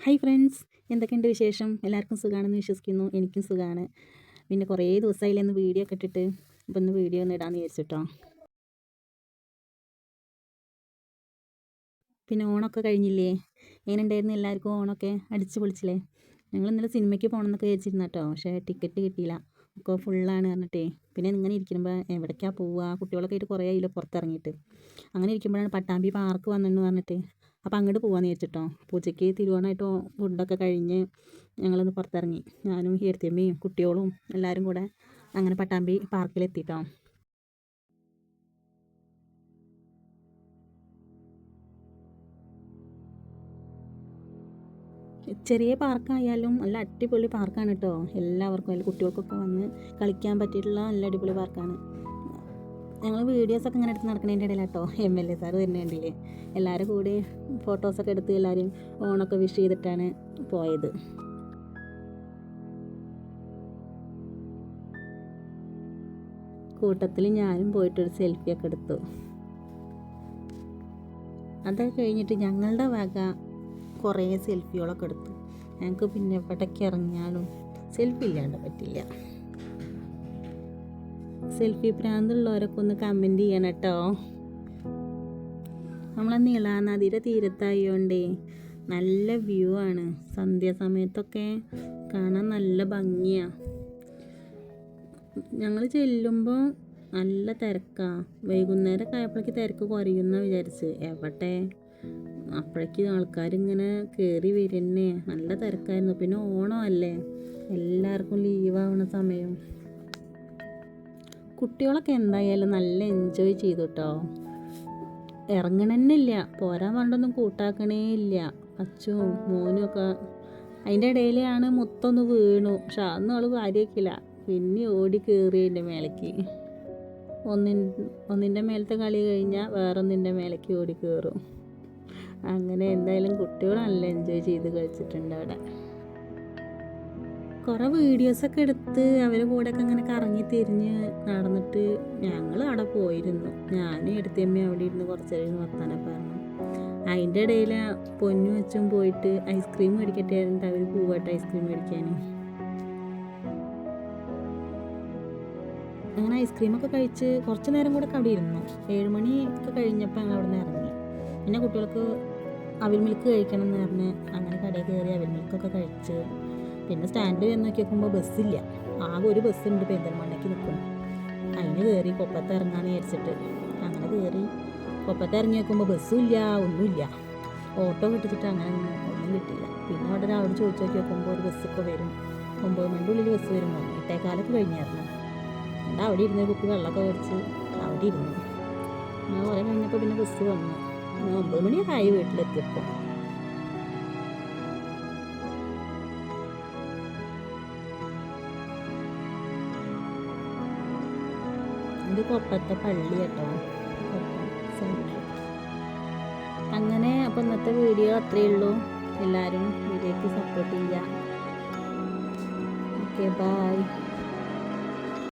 Hi friends എന്തൊക്കെയുണ്ട് വിശേഷം? എല്ലാവർക്കും സുഖമാണെന്ന് വിശ്വസിക്കുന്നു. എനിക്കും സുഖമാണ് പിന്നെ കുറേ ദിവസമായില്ലെന്ന് വീഡിയോ ഒക്കെ ഇട്ടിട്ട്. അപ്പം ഒന്ന് വീഡിയോ ഒന്ന് ഇടാമെന്ന് വിചാരിച്ചിട്ടോ. പിന്നെ ഓണമൊക്കെ കഴിഞ്ഞില്ലേ? എങ്ങനെയുണ്ടായിരുന്നു എല്ലാവർക്കും ഓണമൊക്കെ? അടിച്ചു പൊളിച്ചില്ലേ ഞങ്ങൾ ഇന്നലെ സിനിമയ്ക്ക് പോകണമെന്നൊക്കെ വിചാരിച്ചിരുന്നു കേട്ടോ. പക്ഷേ ടിക്കറ്റ് കിട്ടിയില്ല. ഒക്കെ ഫുള്ളാണ് പറഞ്ഞിട്ടേ. പിന്നെ ഇങ്ങനെ ഇരിക്കുമ്പോൾ എവിടേക്കാണ് പോവുക? കുട്ടികളൊക്കെ ആയിട്ട് കുറേ ആയില്ല പുറത്തിറങ്ങിയിട്ട്. അങ്ങനെ ഇരിക്കുമ്പോഴാണ് പട്ടാമ്പി പാർക്ക് വന്നെന്ന് പറഞ്ഞിട്ട്. അപ്പോൾ അങ്ങോട്ട് പോകാമെന്ന് വിചാരിച്ചിട്ടോ. പൂജയ്ക്ക് തിരുവോണമായിട്ട് ഫുഡൊക്കെ കഴിഞ്ഞ് ഞങ്ങളൊന്ന് പുറത്തിറങ്ങി. ഞാനും ഹീർത്തിയമ്മയും കുട്ടികളും എല്ലാവരും കൂടെ അങ്ങനെ പട്ടാമ്പി പാർക്കിലെത്തിയിട്ടോ ചെറിയ പാർക്കായാലും നല്ല അടിപൊളി പാർക്കാണ് കേട്ടോ എല്ലാവർക്കും അതിൽ കുട്ടികൾക്കൊക്കെ വന്ന് കളിക്കാൻ പറ്റിയിട്ടുള്ള നല്ല അടിപൊളി പാർക്കാണ്. ഞങ്ങൾ വീഡിയോസൊക്കെ ഇങ്ങനെ എടുത്ത് നടക്കുന്നതിന്റെ ഇടയിലാട്ടോ എം എൽ എ സാറ് വരുന്നുണ്ടല്ലേ എല്ലാവരും കൂടി ഫോട്ടോസൊക്കെ എടുത്ത് എല്ലാവരും ഓണൊക്കെ വിഷ് ചെയ്തിട്ടാണ് പോയത്. കൂട്ടത്തിൽ ഞാനും പോയിട്ടൊരു സെൽഫിയൊക്കെ എടുത്തു. അതൊക്കെ കഴിഞ്ഞിട്ട് ഞങ്ങളുടെ വക കുറേ സെൽഫികളൊക്കെ എടുത്തു. ഞങ്ങൾക്ക് പിന്നെ ഇവിടേക്ക് ഇറങ്ങിയാലും സെൽഫി ഇല്ലാണ്ട് പറ്റില്ല. സെൽഫി പ്രാന്തുള്ളവരൊക്കെ ഒന്ന് കമന്റ് ചെയ്യണം കേട്ടോ നമ്മളെ നീളാനദിയുടെ തീരത്തായോണ്ടേ നല്ല വ്യൂ ആണ്. സന്ധ്യാസമയത്തൊക്കെ കാണാൻ നല്ല ഭംഗിയാണ് ഞങ്ങൾ ചെല്ലുമ്പോൾ നല്ല തിരക്കാണ് വൈകുന്നേരം ആയപ്പോഴേക്ക് തിരക്ക് കുറയുന്ന വിചാരിച്ച്. എവിടെ? അപ്പോഴേക്ക് ആൾക്കാരിങ്ങനെ കയറി വരുന്നേ. നല്ല തിരക്കായിരുന്നു. പിന്നെ ഓണമല്ലേ? എല്ലാവർക്കും ലീവാവണ സമയം. കുട്ടികളൊക്കെ എന്തായാലും നല്ല എൻജോയ് ചെയ്തു കേട്ടോ ഇറങ്ങണമെന്നില്ല പോരാൻ പണ്ടൊന്നും കൂട്ടാക്കണേ ഇല്ല. അച്ഛനും മോനും ഒക്കെ അതിന്റെ ഇടയിലാണ് മുത്തൊന്ന് വീണു. പക്ഷെ അതൊന്നും അവൾ കാര്യമാക്കില്ല പിന്നെ ഓടി കയറി എന്റെ മേലേക്ക്. ഒന്നിൻ ഒന്നിന്റെ മേലത്തെ കളി കഴിഞ്ഞാൽ വേറൊന്നിന്റെ മേലേക്ക് ഓടി കയറും അങ്ങനെ എന്തായാലും കുട്ടികൾ നല്ല എൻജോയ് ചെയ്ത് കളിച്ചിട്ടുണ്ട് അവിടെ. കുറേ വീഡിയോസൊക്കെ എടുത്ത് അവരെ കൂടെയൊക്കെ അങ്ങനെ കറങ്ങി തിരിഞ്ഞ് നടന്നിട്ട് ഞങ്ങൾ അവിടെ പോയിരുന്നു. ഞാനും എടുത്തമ്മ അവിടെ ഇരുന്ന് കുറച്ച് നേരം വർത്താനം പറഞ്ഞു. അതിന്റെ ഇടയിൽ പൊന്നു വെച്ചും പോയിട്ട് ഐസ്ക്രീം മേടിക്കട്ടെ ആയിരുന്നു അവർ പൂവായിട്ട് ഐസ്ക്രീം മേടിക്കാൻ അങ്ങനെ ഐസ്ക്രീമൊക്കെ കഴിച്ച് കുറച്ച് നേരം കൂടെ അവിടെ ഇരുന്നു. ഏഴുമണി ഒക്കെ കഴിഞ്ഞപ്പോൾ ഞങ്ങൾ അവിടെ നിന്ന് ഇറങ്ങി. പിന്നെ കുട്ടികൾക്ക് അവിൽ മിൽക്ക് കഴിക്കണം എന്ന് പറഞ്ഞ് അങ്ങനെ കടയിൽ കയറി അവിൽ മിൽക്കൊക്കെ കഴിച്ച് പിന്നെ സ്റ്റാൻഡ് ചെന്ന് നോക്കി നോക്കുമ്പോൾ ബസ്സില്ല. ആകെ ഒരു ബസ്സുണ്ട് പെരിന്തൽമണ്ണയ്ക്ക് നിൽക്കും അതിന് കയറി കൊപ്പത്ത് ഇറങ്ങാന്ന് വിചാരിച്ചിട്ട്. അങ്ങനെ കയറി കൊപ്പത്ത് ഇറങ്ങി നോക്കുമ്പോൾ ബസ്സും ഇല്ല ഒന്നുമില്ല ഓട്ടോ കിട്ടിച്ചിട്ട് അങ്ങനെ ഒന്നും കിട്ടില്ല പിന്നെ അവിടെ അവിടെ ചോദിച്ചു നോക്കി നോക്കുമ്പോൾ ഒരു ബസ് ഇപ്പോൾ വരും. ഒമ്പത് മണിന്റെ ഉള്ളിൽ ബസ് വരും എട്ടേക്കാലൊക്കെ കഴിഞ്ഞായിരുന്നു. എന്നിട്ട് അവിടെ ഇരുന്ന് കുപ്പി വെള്ളമൊക്കെ മേടിച്ച് അവിടെ ഇരുന്നു. അങ്ങനെ കുറേ കഴിഞ്ഞപ്പോൾ പിന്നെ ബസ് വന്നു. ഒമ്പത് മണിയൊക്കെ ആയി വീട്ടിലെത്തിയപ്പോൾ കൊപ്പത്തെ പള്ളി കേട്ടോ. അങ്ങനെ അപ്പോൾ ഇന്നത്തെ വീഡിയോ അത്രയേ ഉള്ളൂ. എല്ലാവരും വീഡിയോക്ക് സപ്പോർട്ട് ചെയ്യുക. Okay bye